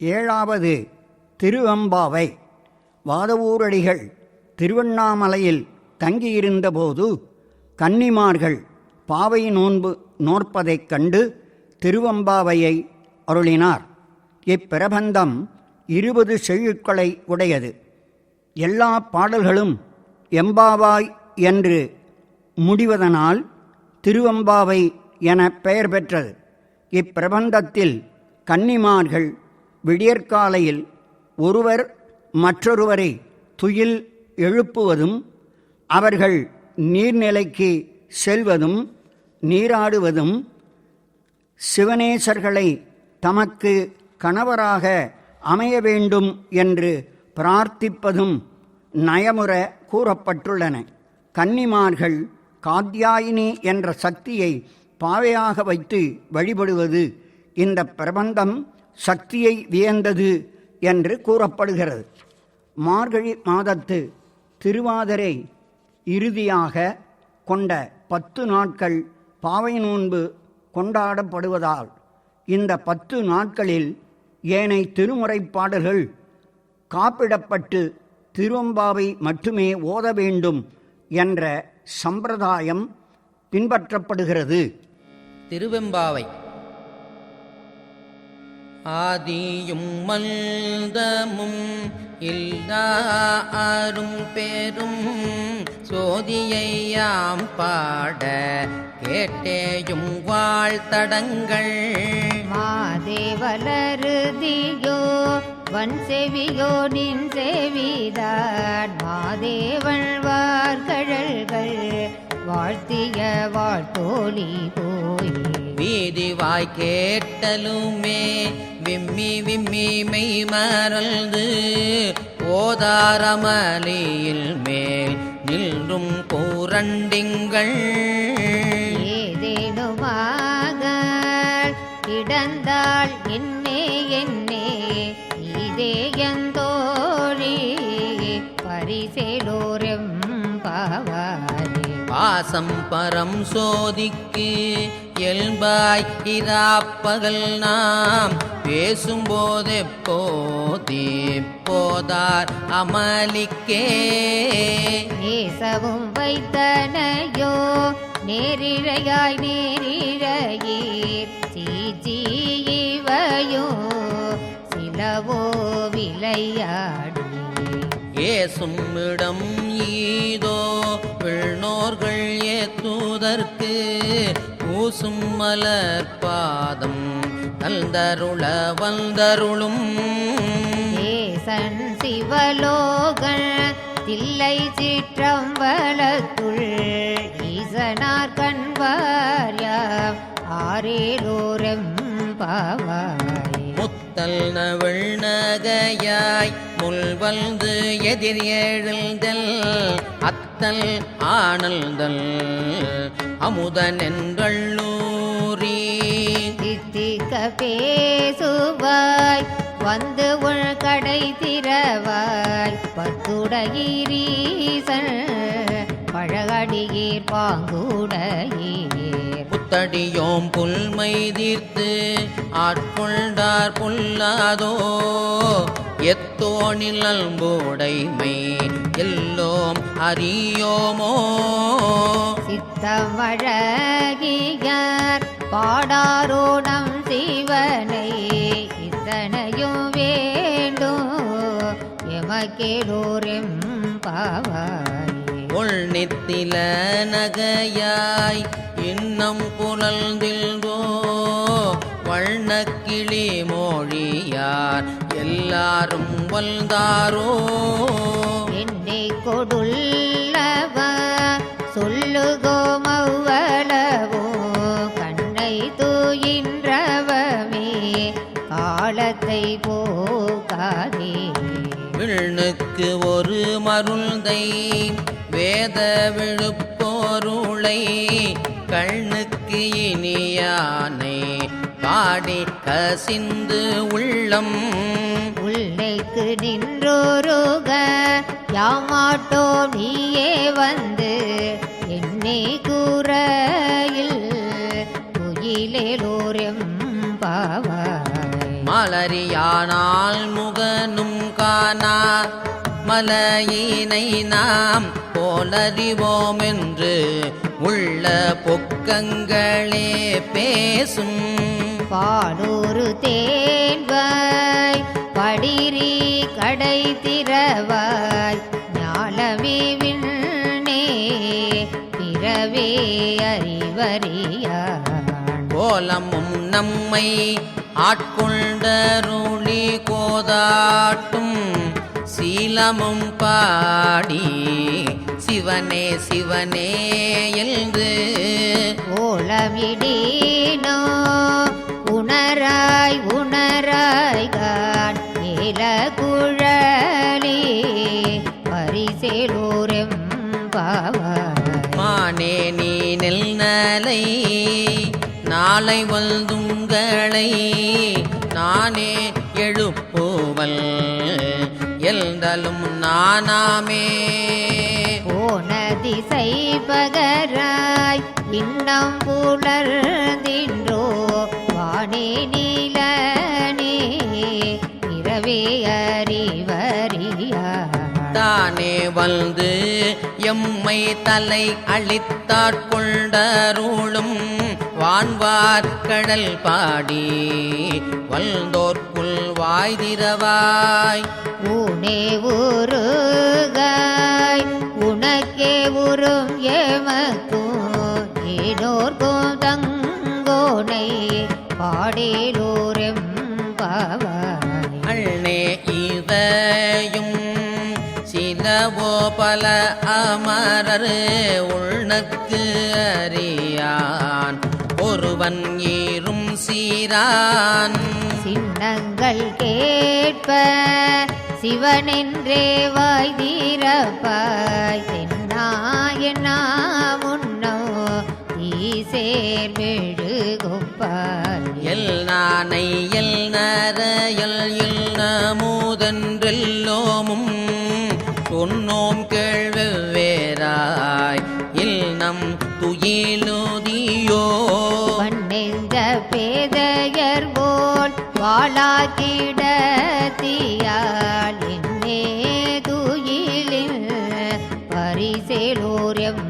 ஏழாவது திருவம்பாவை. வாதவூரடிகள் திருவண்ணாமலையில் தங்கியிருந்தபோது கன்னிமார்கள் பாவை நோன்பு நோற்பதைக் கண்டு திருவம்பாவையை அருளினார். இப்பிரபந்தம் இருபது செழுக்களை உடையது. எல்லா பாடல்களும் எம்பாவாய் என்று முடிவதனால் திருவம்பாவை என பெயர் பெற்றது. இப்பிரபந்தத்தில் கன்னிமார்கள் விடியற்காலையில் ஒருவர் மற்றொருவரை துயில் எழுப்புவதும் அவர்கள் நீர்நிலைக்கு செல்வதும் நீராடுவதும் சிவனேசர்களை தமக்கு கணவராக அமைய வேண்டும் என்று பிரார்த்திப்பதும் நயமுற கூறப்பட்டுள்ளன. கன்னிமார்கள் காத்தியாயினி என்ற சக்தியை பாவையாக வைத்து வழிபடுவது இந்த பிரபந்தம் சக்தியை வியந்தது என்று கூறப்படுகிறது. மார்கழி மாதத்து திருவாதிரை இறுதியாக கொண்ட பத்து நாட்கள் பாவை நோன்பு கொண்டாடப்படுவதால் இந்த பத்து நாட்களில் ஏனை திருமுறைப்பாடல்கள் காப்பிடப்பட்டு திருவம்பாவை மட்டுமே ஓத வேண்டும் என்ற சம்பிரதாயம் பின்பற்றப்படுகிறது. திருவெம்பாவை ஆதியும் மந்தமும் இல்லாரும் பெரும் சோதியையாம் பாட கேட்டேயும் வாழ்த்தடங்கள். மாதேவலருதியோ வன் செவியோ நின் செவிதான் மாதேவன் வார்கழல்கள் வாழ்த்திய வாழ்த்தோழி போய் வீதிவாய் கேட்டலுமே. விம்மி விம்மி மெய் மறந்து ஓதாரமலியில் மேல் நின்றும் கூரண்டிங்கள். ஏதேனுமாக கிடந்தாள் என்னே என்னே. இதேயந்தோழி பரிசேலோரெம் பாவாரே பாசம் பரம் சோதிக்கு இயல்பாய் இராப்பகல் நாம் பேசும்போதே போதே போதார் அமளிக்கே. நேசவும் வைத்தனையோ நேரிழையாய் நேரிழையீர். சீச்சியையோ சிலவோ விளையாடி ஏசும் இடம் ஈதோ விண்ணோர்கள் ஏத்துதற்கு பூசும் மலர் பாதம் கல்தருள வந்தருளும். ஏசன் சிவலோகன் தில்லை சிற்றம்பலத்துள் ஈசனார் கண்வார்யாம் ஆரேலோரம் பாவாய். முத்தல் நவிழ் நகையாய் முள் வந்து எதிர் எழுந்தல். அத்தல் ஆனல்தல் அமுதன் என்றள்ளூரி பேசுவாய். வந்து உள் கடை திறவாய். பத்துடையீரீசன் பழகடியீர் பாங்குடையீர். புத்தடியோம் புல்மை தீர்த்து ஆட்கொண்டார் புல்லாதோ. எத்தோணில் அல்புடைமை எல்லோம் அறியோமோ. சித்தமழகியார் பாடாரோ சிவனை இத்தனையும் வேண்டும் எமக்கேலோரெம் பாவாயே. உள் நித்தில நகையாய் இன்னம் புலல்தில்தோ வண்ணக்கிளி மொழியார் எல்லாரும் வந்தாரோ என்னை கொடுள்ளவா சொல்லுகோ விண்ணுக்கு ஒரு மருந்தை வேத விழுப்போருளை. கண்ணுக்கு இனியானை பாடி கசிந்து உள்ளம். உள்ளைக்கு நின்றோருக யாமாட்டோம் நீயே வந்து. என்னை கூறையில் துயிலேலோரெம் பாவாய் மலரியா ஆனால் முகனும் காணா மலையினை நாம் போலறிவோம் என்று உள்ள பொக்கங்களே பேசும். பாலூரு தேன்வாய் படிரி கடை திறவாய் ஞாலமே விண்ணே பிறவே அறிவறியான். கோலமும் நம்மை ஆட்கொண்டருளி கோதாட்டும். சீலமும் பாடி சிவனே சிவனே என்று ஓலமிடீனோ உணராய் உணராய் கான் ஏல குழலி பரிசேலூரெம் மானே நீ நெல் நலை நாளை வல்துங்களை நானே எழுப்புவல். எல்தலும் நானாமே. போன திசை பகராய் இன்னம் புலர்ந்தின்றோ வானே நீலனே இரவே அறிவறியான் தானே வந்து எம்மை தலை அழித்தாட்கொண்டருளும் வான்வார் கடல் பாடி வல்தோர்க்குள் வாய்திரவாய். ஊனே உருகாய் உனக்கே உறும் ஏமக்கும் ஏனோர்க்கும் தங்கோனை பாடேலோரெம் பாவாய். அண்ணே இதையும் சிலவோ பல அமரர் உள்நக்கு அறியான். ஒருவன் ஏறும் சீரான். சின்னங்கள் கேட்ப சிவனென்றே வாய் தீரப்பாய். தென்னாயனா முன்னோ ஈசேர் மெழுகுப்பாய் எல் நானை எல் நரையல் எல் நமுதன்றெல்லோமும் சொன்னோம் கேள்வெவ்வேறாய். இல் நம் துயிலுதியோ? வண்ணெஞ்ச பேதையர் போல் வாழாக்கிட தீயால் என்னே துயிலில் பரிசேலோரம்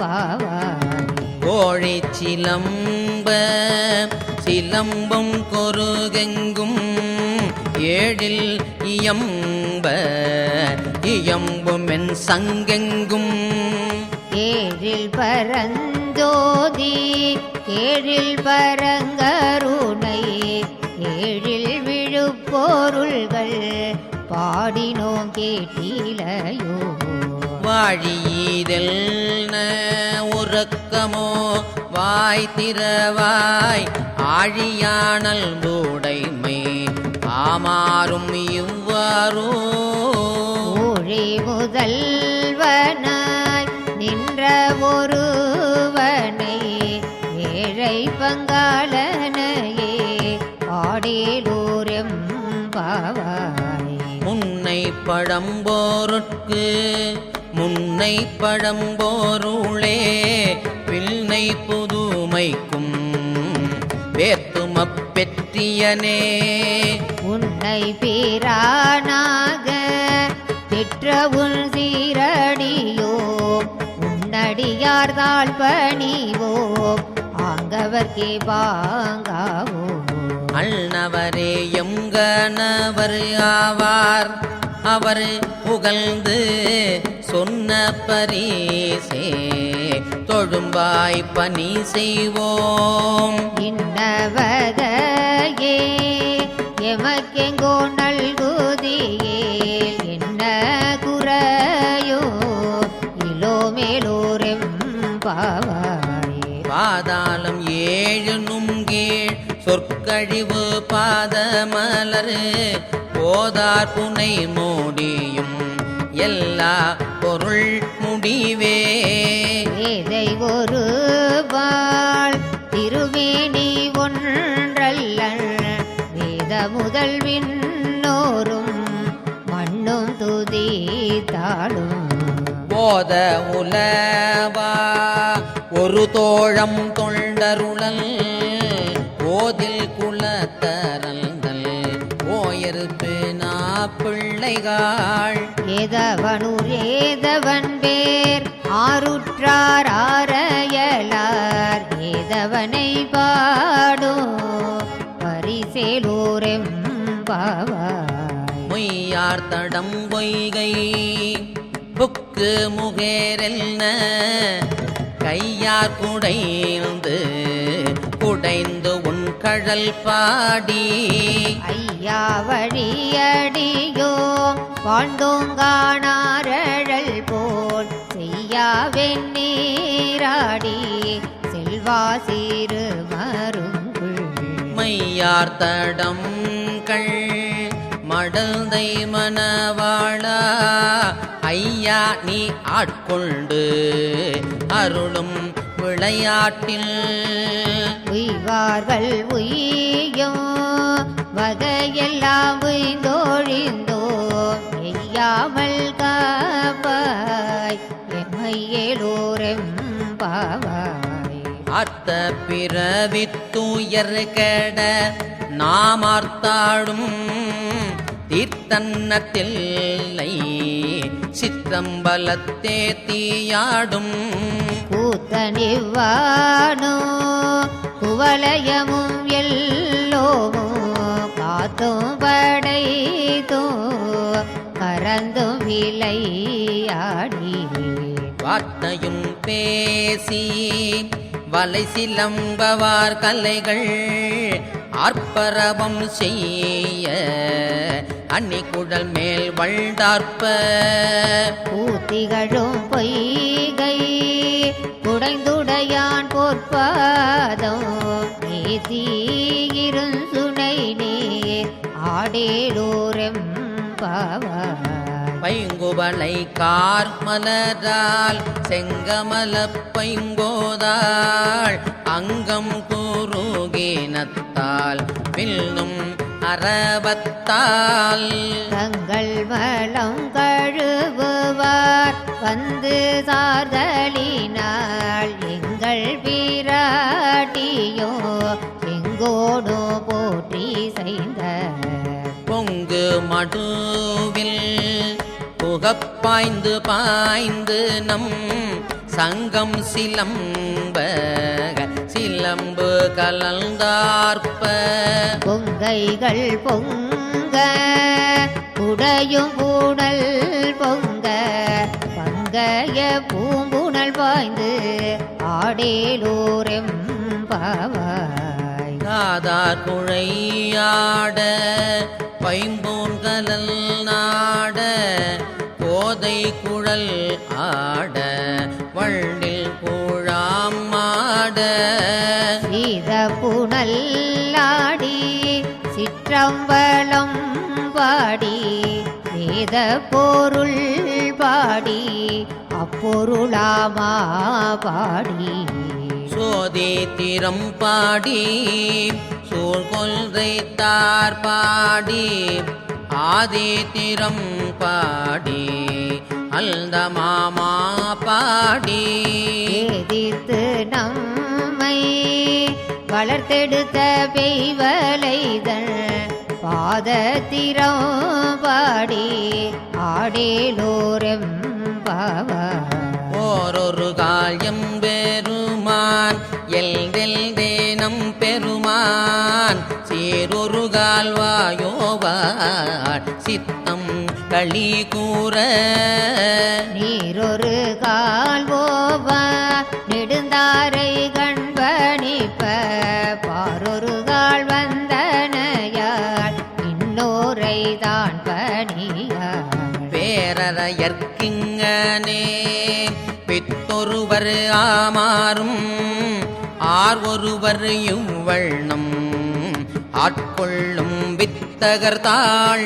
பாவாய் கோழி சிலம்ப சிலம்பம் கொருகெங்கும் ஏழில் இயம்ப இயம்பும் என் சங்கெங்கும் ஏழில் பரஞ்சோதி ஏழில் பரங்கருணை ஏழில் விழுப்பொருள்கள் பாடினோம் கேட்டிலையோ. வாழியீதல் உறக்கமோ வாய் திறவாய் ஆழியானல் பூடைமை ஆமாறும் இவ்வாறோ. முதல்வனாய் நின்ற ஒருவனை ஏழை பங்காளனையே ஆடேலூரம் பாவாய் முன்னை பழம்போருக்கு முன்னை பழம்போருளே பிள்ளை புதுமைக்கும் வேத்துமப் பெற்றியனே. உன்னை பேரானாக பெற்ற உன் உன்னடியார்தாள் பணிவோம் ஆங்கவர்க்கே வாங்காவோ? அள்னவரே எங்கனவர் ஆவார். அவர் புகழ்ந்து சொன்ன பரிசே தொழும்பாய் பணி செய்வோம். இன்னவகையே சொற்கழிவு பாதமலர் போதார் புனை மூடியும் எல்லா பொருள் முடிவே. வேதை ஒரு வாழ் திருமேனி ஒன்றல்ல வேத முதல் விண்ணோரும் மண்ணும் துதி தாளும். போத உலவா ஒரு தோழம் தொண்டருளல் பிள்ளைகாள் ஏதவனூர் ஏதவன் பேர் ஆருற்றார் ஆரையலார். ஏதவனை பாடும் பரிசேலூரெம் பாவாய் மொய்யார் தடம் பொய்கை புக்கு முகேரெல்ன கையார் குடைந்து கழல் பாடி. ஐயா வழியடியோ வாழ்ந்தோங்கானாரழல் போல் செய்யாவென் நீராடி செல்வா சீரு மருங்குள். மையார் தடம் கள் மடந்தை மணவாளா. ஐயா நீ ஆட்கொண்டு அருளும் விளையாட்டில். உய்வார்கள் உய்யும் வகையெல்லாம் உய்ந்தோழிந்தோ எய்யாமல் காப்பாய் எம்மையேலோரெம் பாவாய் அத்த பிறவித்துயர் கெட நாமார்த்தாடும் தீர்த்தன்னத்தில்லை. சித்தம்பலத்தே தீயாடும் கூத்தனிவானோ? குவலயமும் எல்லோமும் காத்தும் படைத்தும் கரந்தும் விளையாடி வார்த்தையும் பேசி வலை சிலம்பவார் கலைகள் ஆர்ப்பரவம் செய்ய அன்னி குடல் மேல் வழ்ந்தார்ப்ப பூத்திகளும் பொய்கை பைங்குவளை கார் மலரால் செங்கமல பைங்கோதாள் அங்கம் குருகினத்தால் வில்லும் அரவத்தால். தங்கள் வளம் கழுவுவார் வந்து சார்தலினால் எங்கள் பிராட்டியோ எங்கோடோ போற்றி செய்த பொங்கு மடுவில் புகப்பாய்ந்து பாய்ந்து நம் சங்கம் சிலம்ப சிலம்பு கலந்தார்ப்ப. பொங்கைகள் பொங்க குடையும் பூடல் பொங்க பங்கைய பூம்புணல் பாய்ந்து ஆடேலோரெம் பாவாய் காதார் குழையாட பைம்பூன்கலல் கோதை குழல் ஆட வள்ளில் கூழாம் மாட. சீத புனல்லாடி சிற்றம்பலம் பாடி வேத பொருள் பாடி அப்பொருளாமா பாடி. சோதி திறம் பாடி சூழ்கொல்தை தார் பாடி ஆதி திறம் பாடி. அல்த மாமா பாடி. ஏதித்து நம்மை வளர்த்தெடுத்த பெய்வலைதள் பாதத்திரம் பாடி ஆடேலோரெம் பாவாய் ஓரொரு காயம் பெருமான் எல்தெல் தேனம் பெருமான் சீரொரு கால்வாயோவார். சித்தம் களி கூற. நீரொரு கால்வோவா நெடுந்தாரை கண்பணிப்ப பாரொரு கால் வந்தனையாள் இன்னோரை தான் பணியாள். பேரறையற்கிங்கனே பித்தொருவர் ஆமாறும் ஆர் ஒருவர் இவ்வண்ணம் ஆட்கொள்ளும் வித்தகர்தாள்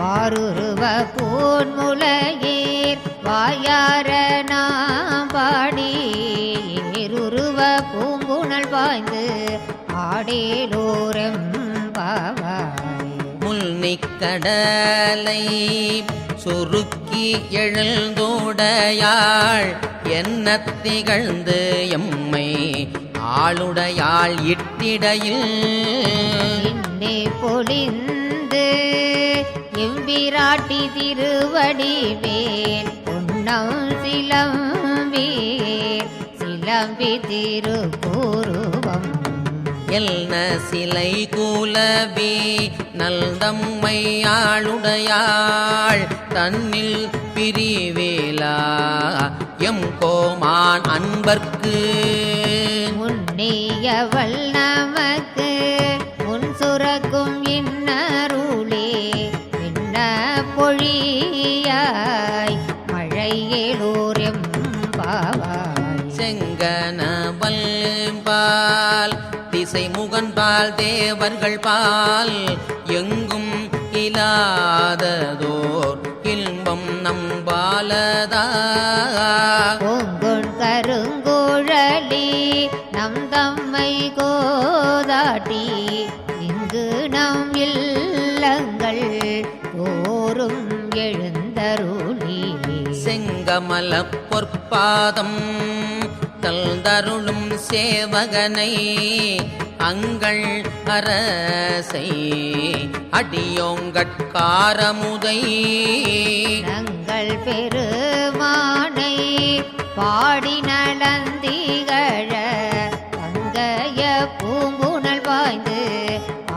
வாருருவ பூன்முலையீர் வாயார நாம் பாடி ஏருருவ பூங்குணல் பாய்ந்து ஆடேலோரம் பாவாய். முல்னிக்கடலை சுருக்கி எழுந்தோடையாள் என்ன திகழ்ந்து எம்மை ஆளுடையாள் இட்டிடையில் பொழிந்து எம்பிராட்டி திருவடி மேல் பொன்னம் சிலம்பி சிலம்பி திருக்கூருவம். எல்ன சிலை கூலவி நல்தம்மையாளுடையாள் தன்னில் பிரிவேலா கோமான் அன்பர்க்கு. முன்னியவள் நமக்கு முன் சுரக்கும் இன்னருளே பின்ன பொழியாய் மழையேலூரம் பாவாய் செங்கன பால் திசை முகன்பால் தேவர்கள் பால் எங்கும் இன்பம் நம்பாலதா பூங்குண் கருங்குழலி நம் தம்மை கோதாட்டி இங்கு நம் இல்லங்கள் தோறும் எழுந்தருளி. செங்கமல பொற்பாதம். தல்தருளும் சேவகனை அங்கள் அரசை அடியோங்கட்காரமுதை. நங்கள் பெருமானை பாடி நலந்திகழ அங்கைய பூங்குணல் பாய்ந்து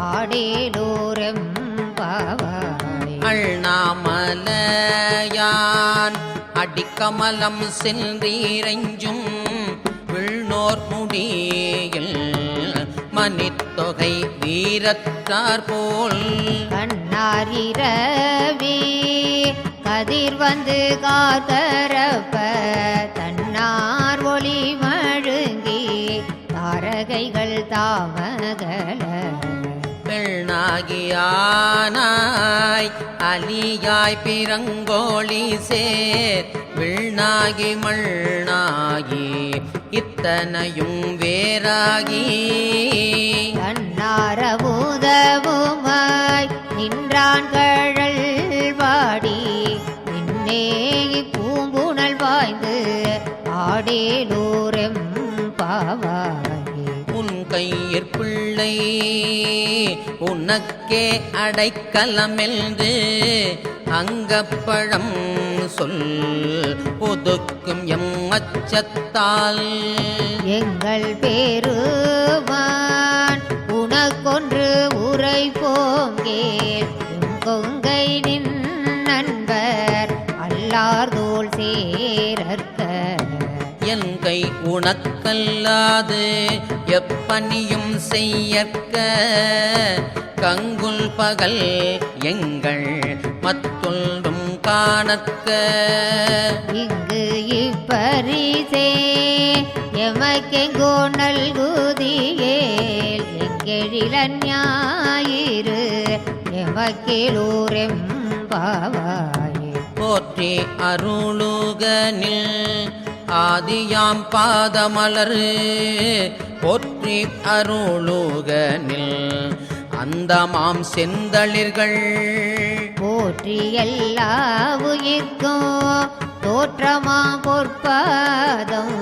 ஆடேலோரம் பாவாய் அண்ணாமலையான் அடிக்கமலம் சென்றீரைஞ்சும் விண்ணோர் முடியில் மணித்தொகை வீரத்தார் போல். கண்ணாரிரவி கதிர் வந்து காத்தரப்ப தன்னார் ஒளி மழுங்கி தாரகைகள் தாமகல பெண்ணாகியானாய் அலியாய் பிறங்கோழி சேர் விண்ணாகி மண்ணாகி இத்தனையும் வேறாகி கண்ணாரபூதவுமாய் நின்றான் கழல் பாடி நின்னே பூம்புணல் பாய்ந்து ஆடேலூரம் பாவாயே. உன் கையிற் பிள்ளை உனக்கே அடைக்கலமென்று அங்கப்பழம் சொல் ஒதுக்கும் எம் அச்சத்தால் எங்கள் பேருவான் உனக்கொன்று உரை போங்கே கொங்கை நின் என் கை உனக்கல்லாது எப்பணியும் செய்யற்க. கங்குல் பகல் எங்கள் மத்தொன்றும் காணற்க. இங்கு இப்பரிசே எமக்கெங்கோ நல்குதியேல் எங்கெழில ஞாயிறு எமக்கேலூரெம் பாவாயே. போற்றி அருளுகனில் ஆதியாம் பாதமலரு போற்றி அருளுகனில் அந்தமாம் செந்தளிர்கள். போற்றி எல்லா உயிர்க்கும் தோற்றமா பொற்பாதம்.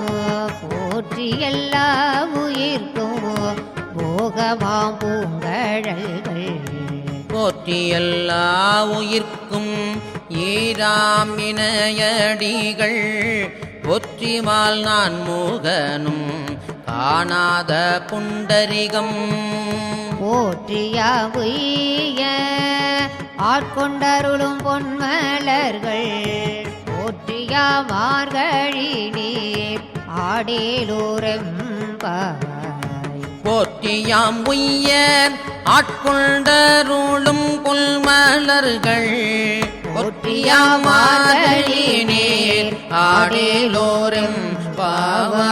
போற்றி எல்லா உயிர்க்கும் போகமாம் பூங்கழல்கள். போற்றி எல்லா உயிர்க்கும் ஈராம் இணையடிகள். ஒற்றிமால் நான் மூகனும் காணாத புண்டரிகம். போற்றியா உய்ய ஆட்கொண்டருளும் பொன்மலர்கள் போற்றியா மார்கழி நீர் ஆடேலூரம் போற்றியாம் உய்ய ஆட்கொண்டருளும் புல்மலர்கள் ஒற்றியாமாதழினேல் ஆடேலோரும் பாவா.